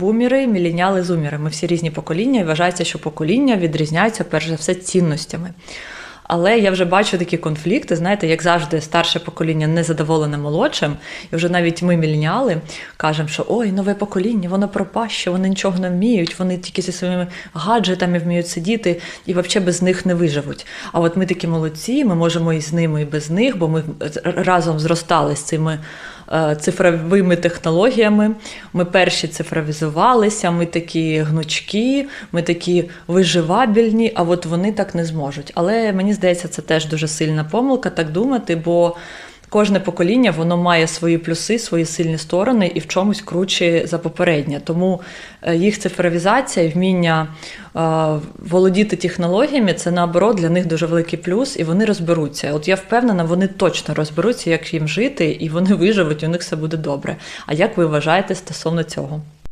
бумери, міленіали, зумери. Ми всі різні покоління, і вважається, що покоління відрізняються перш за все цінностями. Але я вже бачу такі конфлікти, знаєте, як завжди, старше покоління незадоволене молодшим, і вже навіть ми мільняли кажемо, що ой, нове покоління, воно пропаще, вони нічого не вміють, вони тільки зі своїми гаджетами вміють сидіти і взагалі без них не виживуть. А от ми такі молодці, ми можемо і з ними, і без них, бо ми разом зростали з цими цифровими технологіями. Ми перші цифровізувалися, ми такі гнучкі, ми такі виживабільні, а от вони так не зможуть. Але мені здається, це теж дуже сильна помилка так думати, бо. Кожне покоління воно має свої плюси, свої сильні сторони і в чомусь круче за попереднє. Тому е, їх цифровізація і вміння е, володіти технологіями це наоборот для них дуже великий плюс, і вони розберуться. От я впевнена, вони точно розберуться, як їм жити, і вони виживуть, і у них все буде добре. А як ви вважаєте стосовно цього?